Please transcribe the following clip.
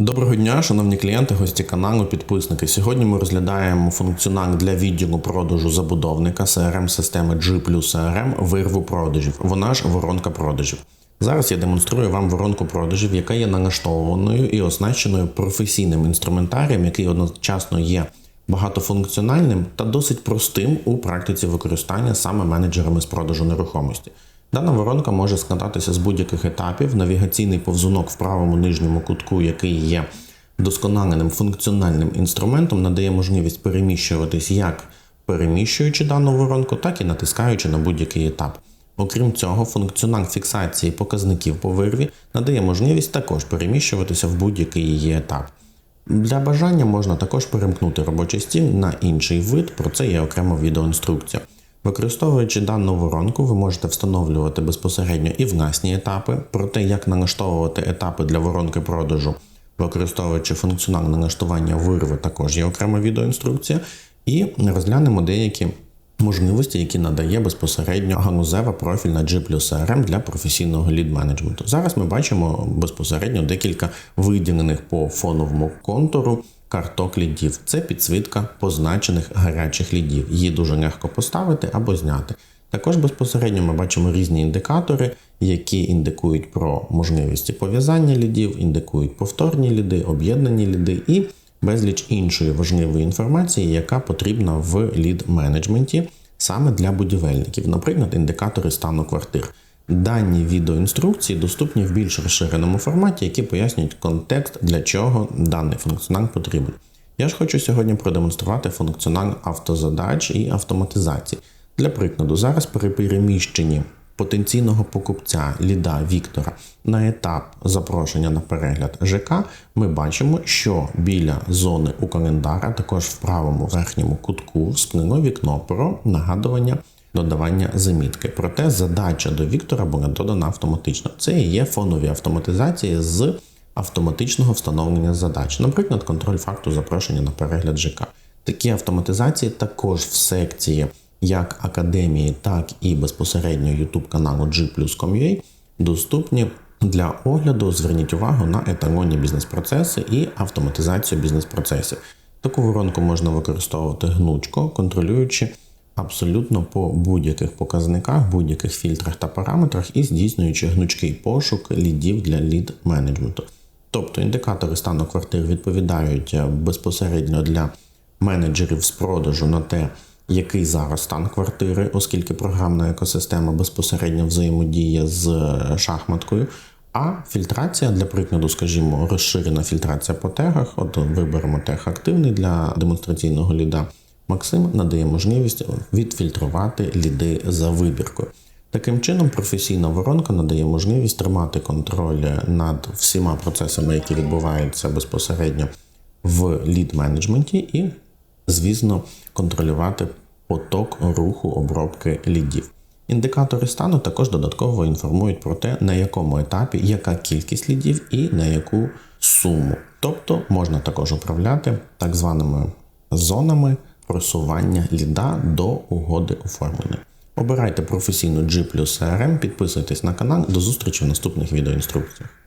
дня, шановні клієнти, гості каналу, підписники. Сьогодні ми розглядаємо функціонал для відділу продажу забудовника crm системи G плюс CRM вирву продажів. Вона ж воронка продажів. Зараз я демонструю вам воронку продажів, яка є налаштованою і оснащеною професійним інструментарієм, який одночасно є багатофункціональним та досить простим у практиці використання саме менеджерами з продажу нерухомості. Дана воронка може складатися з будь-яких етапів. Навігаційний повзунок в правому нижньому кутку, який є досконаленим функціональним інструментом, надає можливість переміщуватись як переміщуючи дану воронку, так і натискаючи на будь-який етап. Окрім цього, функціонал фіксації показників по вирві надає можливість також переміщуватися в будь-який її етап. Для бажання можна також перемкнути робочий стіл на інший вид, про це є окрема відеоінструкція. Використовуючи дану воронку, ви можете встановлювати безпосередньо і власні етапи. Про те, як налаштовувати етапи для воронки продажу, використовуючи функціонал налаштування вирви, також є окрема відеоінструкція, і розглянемо деякі можливості, які надає безпосередньо галузева профільна G CRM для професійного лід-менеджменту. Зараз ми бачимо безпосередньо декілька виділених по фоновому контуру карток лідів. Це підсвітка позначених гарячих лідів. Її дуже легко поставити або зняти. Також безпосередньо ми бачимо різні індикатори, які індикують про можливості пов'язання лідів, індикують повторні ліди, об'єднані ліди і безліч іншої важливої інформації, яка потрібна в лід-менеджменті саме для будівельників, наприклад, індикатори стану квартир. Дані відеоінструкції доступні в більш розширеному форматі, які пояснюють контекст, для чого даний функціонал потрібен. Я ж хочу сьогодні продемонструвати функціонал автозадач і автоматизації. Для прикладу, зараз при переміщенні потенційного покупця Ліда Віктора на етап запрошення на перегляд ЖК, ми бачимо, що біля зони у календара, також в правому верхньому кутку, сплино вікно про нагадування додавання замітки. Проте задача до Віктора була додана автоматично. Це і є фонові автоматизації з автоматичного встановлення задач, наприклад, контроль факту запрошення на перегляд ЖК. Такі автоматизації також в секції як академії, так і безпосередньо YouTube каналу G+.com.ua доступні для огляду. Зверніть увагу на еталонні бізнес-процеси і автоматизацію бізнес-процесів. Таку воронку можна використовувати гнучко, контролюючи абсолютно по будь-яких показниках, будь-яких фільтрах та параметрах і здійснюючи гнучкий пошук лідів для лід менеджменту. Тобто індикатори стану квартир відповідають безпосередньо для менеджерів з продажу на те, який зараз стан квартири, оскільки програмна екосистема безпосередньо взаємодіє з шахматкою. А фільтрація для прикладу, скажімо, розширена фільтрація по тегах. От виберемо тег активний для демонстраційного ліда. Максим надає можливість відфільтрувати ліди за вибіркою. Таким чином, професійна воронка надає можливість тримати контроль над всіма процесами, які відбуваються безпосередньо в лід-менеджменті, і, звісно, контролювати поток руху обробки лідів. Індикатори стану також додатково інформують про те, на якому етапі яка кількість лідів і на яку суму. Тобто можна також управляти так званими зонами просування ліда до угоди оформлення. Обирайте професійну G плюс CRM, підписуйтесь на канал. До зустрічі в наступних відеоінструкціях.